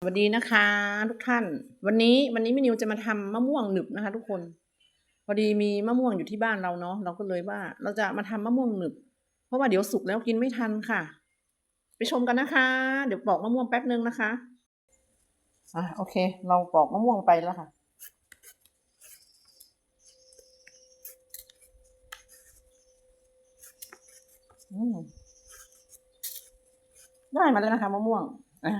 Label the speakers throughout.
Speaker 1: สวัสดีนะคะทุกท่าน วันนี้วันนี้แม่นิวจะมาทำมะม่วงหนึบนะคะ ทุกคน พอดีมีมะม่วงอยู่ที่บ้านเราเนาะเราก็เลยว่า เราจะมาทำมะม่วงหนึบ เพราะว่าเดี๋ยวสุกแล้วกินไม่ทันค่ะ ไปชมกันนะคะ เดี๋ยวปอกมะม่วงแป๊บนึงนะคะอะโอเค เราปอกมะม่วงไปแล้วค่ะอืมได้มาแล้วนะคะ มะม่วงอ่า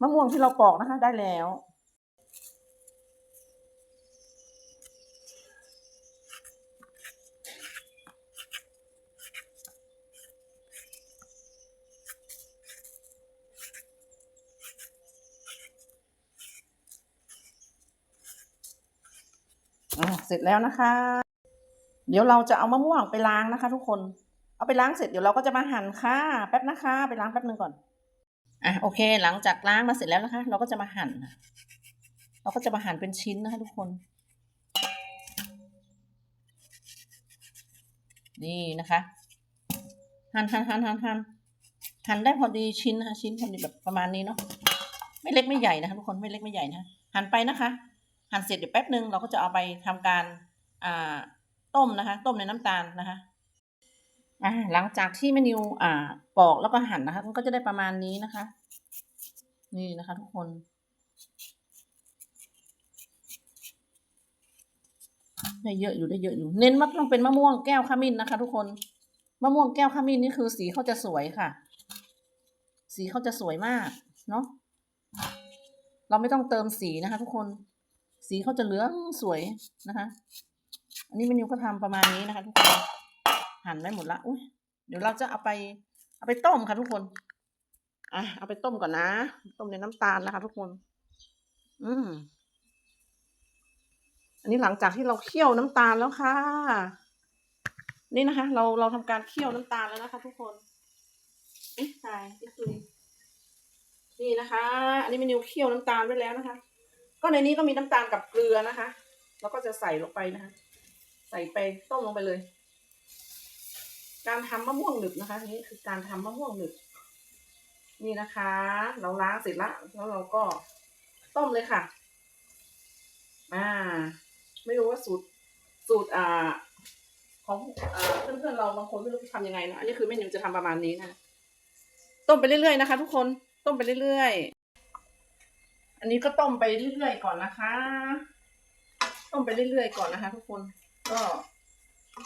Speaker 1: มะม่วงที่เราปอกนะคะ ได้แล้ว เสร็จแล้วนะคะ เดี๋ยวเราจะเอามะม่วงไปล้างนะคะ ทุกคน เอาไปล้างเสร็จเดี๋ยวเราก็จะมาหั่นค่ะ แป๊บนะคะ ไปล้างแป๊บนึงก่อน อะโอเค หลังจากล้างมาเสร็จแล้วนะคะ เราก็จะมาหั่นเราก็จะมาหั่นเป็นชิ้นนะคะทุกคน นี่นะคะ หั่นหั่นหั่นหั่นหั่นหั่นได้พอดีชิ้นนะคะชิ้นพอดีแบบประมาณนี้เนาะไม่เล็กไม่ใหญ่นะคะทุกคนไม่เล็กไม่ใหญ่นะหั่นไปนะคะ หั่นเสร็จเดี๋ยวแป๊บนึงเราก็จะเอาไปทำการอ่าต้มนะคะ ต้มในน้ำตาลนะคะ อ่าหลังจากที่แม่นิวอ่าปอกแล้วก็หั่นนะคะ มันก็จะได้ประมาณนี้นะคะ นี่นะคะ ทุกคนได้เยอะอยู่ได้เยอะอยู่ เน้นว่าต้องเป็นมะม่วงแก้วขมิ้นนะคะ ทุกคนมะม่วงแก้วขมิ้นนี่คือสีเขาจะสวยค่ะ สีเขาจะสวยมากเนาะเราไม่ต้องเติมสีนะคะ ทุกคนสีเขาจะเหลืองสวยนะคะ อันนี้เมนูก็ทำประมาณนี้นะคะ ทุกคน หั่นไว้หมดละอุ้ยเดี๋ยวเราจะเอาไป เอาไปต้มค่ะทุกคนอะเอาไปต้มก่อนนะ ต้มในน้ำตาลนะคะ ทุกคน อืมอันนี้หลังจากที่เราเคี่ยวน้ำตาลแล้วค่ะ นี่นะคะ เราเราทำการเคี่ยวน้ำตาลแล้วนะคะ ทุกคนเอ๊ะตายเอ๊ะตุยนี่นะคะ อันนี้เมนูเคี่ยวน้ำตาลไว้แล้วนะคะ ก็ในนี้ก็มีน้ำตาลกับเกลือนะคะ แล้วก็จะใส่ลงไปนะคะ ใส่ไปต้มลงไปเลย การทำมะม่วงหนึบนะคะนี่คือการทำมะม่วงหนึบ นี่นะคะ เราล้างเสร็จละแล้วเราก็ต้มเลยค่ะ อ่า ไม่รู้ว่าสูตรสูตรอ่า ของอ่าเพื่อนๆเราบางคนไม่รู้จะทำยังไงนะอันนี้คือเมนูจะทำประมาณนี้นะต้มไปเรื่อยๆนะคะ ทุกคนต้มไปเรื่อยๆ อันนี้ก็ต้มไปเรื่อยๆก่อนนะคะ ต้มไปเรื่อยๆก่อนนะคะ ทุกคนก็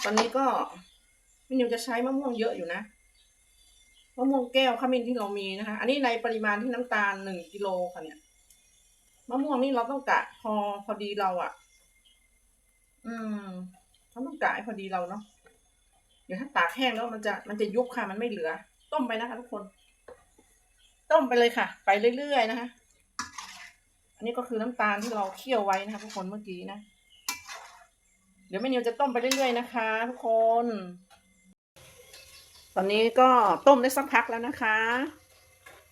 Speaker 1: ตอนนี้ก็ มนูจะใช้มะม่วงเยอะอยู่นะมะม่วงแก้วขมิ้นที่เรามีนะคะ อันนี้ในปริมาณที่น้ำตาลหนึ่งกิโลค่ะเนี่ยมะม่วงนี่เราต้องกะพอพอดีเราอะ่ะ อืมเราต้องกะให้พอดีเราเนาะเดี๋ยวถ้าตากแห้งแล้วมันจะมันจะยุบค่ะ มันไม่เหลือ ต้มไปนะคะ ทุกคน ต้มไปเลยค่ะ ไปเรื่อยๆนะคะ อันนี้ก็คือน้ำตาลที่เราเคี่ยวไว้นะคะ ทุกคนเมื่อกี้นะ เดี๋ยวแม่นิวจะต้มไปเรื่อยๆนะคะ ทุกคน ตอนนี้ก็ต้มได้สักพักแล้วนะคะ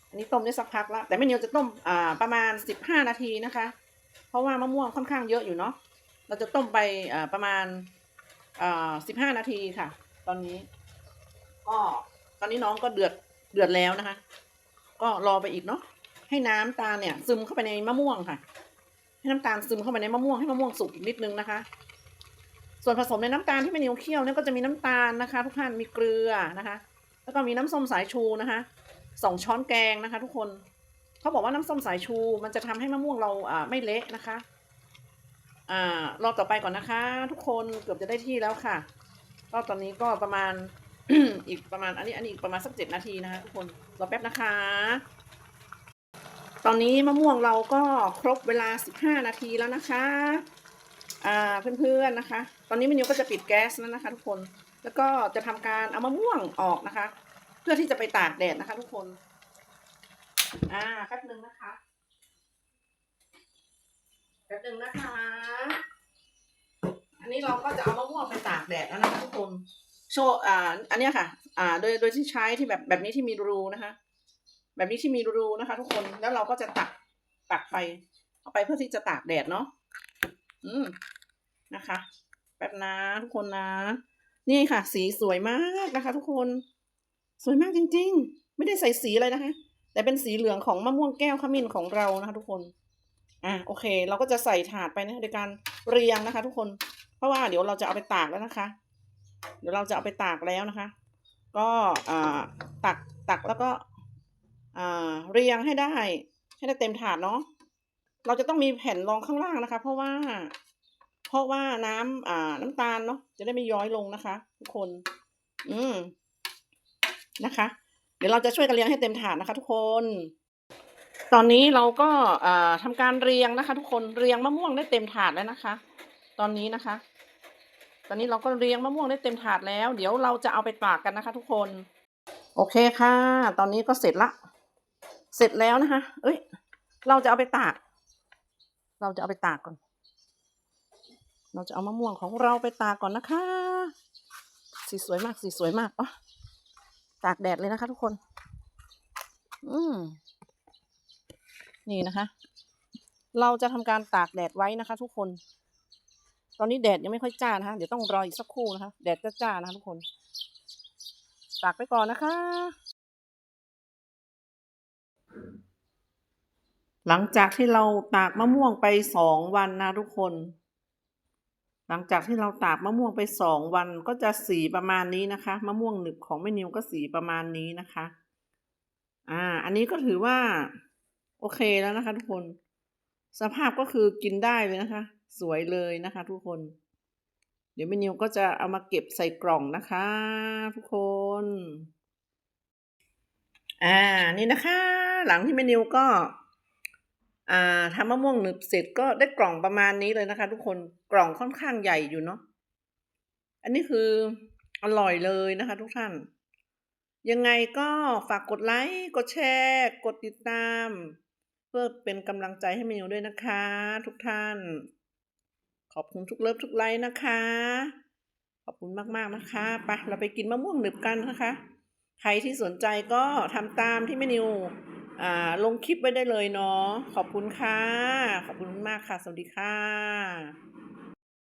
Speaker 1: อันนี้ต้มได้สักพักแล้ว แต่แม่เนิวจะต้มอ่าประมาณสิบห้านาทีนะคะ เพราะว่ามะม่วงค่อนข้างเยอะอยู่เนาะ เราจะต้มไปอ่าประมาณอ่าสิบห้านาทีค่ะ ตอนนี้ ก็ตอนนี้น้องก็เดือดเดือดแล้วนะคะ ก็รอไปอีกเนาะ ให้น้ำตาลเนี่ย ซึมเข้าไปในมะม่วงค่ะ ให้น้ำตาลซึมเข้าไปในมะม่วงให้มะม่วงสุกอีกนิดนึงนะคะ ส่วนผสมในน้ำตาลที่แม่นิวเคี่ยวเนี่ยก็จะมีน้ำตาลนะคะ ทุกท่านมีเกลือนะคะ แล้วก็มีน้ำส้มสายชูนะคะสองช้อนแกงนะคะ ทุกคนเขาบอกว่าน้ำส้มสายชู มันจะทำให้มะม่วงเราอ่าไม่เละนะคะ อ่ารอบต่อไปก่อนนะคะ ทุกคนเกือบจะได้ที่แล้วค่ะก็ตอนนี้ก็ประมาณอีกประมาณอันนี้อันนี้อีกประมาณสักเจ็ดนาทีนะคะทุกคนรอแป๊บนะคะ ตอนนี้มะม่วงเราก็ครบเวลาสิบห้านาทีแล้วนะคะ อ่าเพื่อนๆนะคะ ตอนนี้เมนูก็จะปิดแก๊สแล้วนะคะ ทุกคน แล้วก็จะทำการเอามะม่วงออกนะคะ เพื่อที่จะไปตากแดดนะคะ ทุกคน อ่าแป๊บหนึ่งนะคะแป๊บหนึ่งนะคะ อันนี้เราก็จะเอามะม่วงไปตากแดดแล้วนะคะทุกคน โชว์อ่า อันนี้ค่ะ อ่า โดยโดยที่ใช้ที่แบบแบบนี้ที่มีรูนะคะ แบบนี้ที่มีรูนะคะ ทุกคน แล้วเราก็จะตักตักไป เอาไปเพื่อที่จะตากแดดเนาะ อืม นะคะแป๊บนะทุกคนนะ นี่ค่ะ สีสวยมากนะคะ ทุกคน สวยมากจริง ๆ ไม่ได้ใส่สีอะไรนะคะ แต่เป็นสีเหลืองของมะม่วงแก้วขมิ้นของเรานะคะ ทุกคนอะโอเค เราก็จะใส่ถาดไปนะโดยการเรียงนะคะ ทุกคน เพราะว่าเดี๋ยวเราจะเอาไปตากแล้วนะคะ เดี๋ยวเราจะเอาไปตากแล้วนะคะ ก็อ่าตักตักแล้วก็อ่าเรียงให้ได้ ให้ได้เต็มถาดเนาะเราจะต้องมีแผ่นรองข้างล่างนะคะ เพราะว่า เพราะว่าน้ำอ่า น้ำตาลเนาะจะได้ไม่ย้อยลงนะคะ ทุกคน อืมนะคะ เดี๋ยวเราจะช่วยกันเรียงให้เต็มถาดนะคะ ทุกคน ตอนนี้เราก็อ่าทำการเรียงนะคะ ทุกคนเรียงมะม่วงได้เต็มถาดแล้วนะคะ ตอนนี้นะคะ ตอนนี้เราก็เรียงมะม่วงได้เต็มถาดแล้ว เดี๋ยวเราจะเอาไปตากกันนะคะ ทุกคน โอเคค่ะ ตอนนี้ก็เสร็จละ เสร็จแล้วนะคะ เอ้ย เราจะเอาไปตาก เราจะเอาไปตากก่อน เราจะเอามะม่วงของเราไปตากก่อนนะคะ สีสวยมาก สีสวยมากอ๋อตากแดดเลยนะคะ ทุกคน อืม นี่นะคะ เราจะทำการตากแดดไว้นะคะ ทุกคน ตอนนี้แดดยังไม่ค่อยจ้านะคะ เดี๋ยวต้องรออีกสักครู่นะคะ แดดจะจ้านะคะทุกคน ตากไปก่อนนะคะ หลังจากที่เราตากมะม่วงไปสองวันนะทุกคน หลังจากที่เราตากมะม่วงไปสองวันก็จะสีประมาณนี้นะคะ มะม่วงหนึบของแม่นิวก็สีประมาณนี้นะคะ อ่า อันนี้ก็ถือว่า โอเคแล้วนะคะ ทุกคน สภาพก็คือกินได้เลยนะคะ สวยเลยนะคะ ทุกคน เดี๋ยวแม่นิวก็จะเอามาเก็บใส่กล่องนะคะ ทุกคน อ่า นี่นะคะ หลังที่แม่นิวก็ ทำมะม่วงหนึบเสร็จก็ได้กล่องประมาณนี้เลยนะคะ ทุกคนกล่องค่อนข้างใหญ่อยู่เนาะอันนี้คืออร่อยเลยนะคะ ทุกท่าน ยังไงก็ฝากกดไลค์กดแชร์ กดติดตาม เพื่อเป็นกำลังใจให้เมนูด้วยนะคะ ทุกท่าน ขอบคุณทุกเลิฟทุกไลค์นะคะ ขอบคุณมากๆนะคะไปเราไปกินมะม่วงหนึบกันนะคะ ใครที่สนใจก็ทำตามที่แม่นิวอ่า ลงคลิปไว้ได้เลยเนาะขอบคุณค่ะ ขอบคุณมากค่ะ สวัสดีค่ะ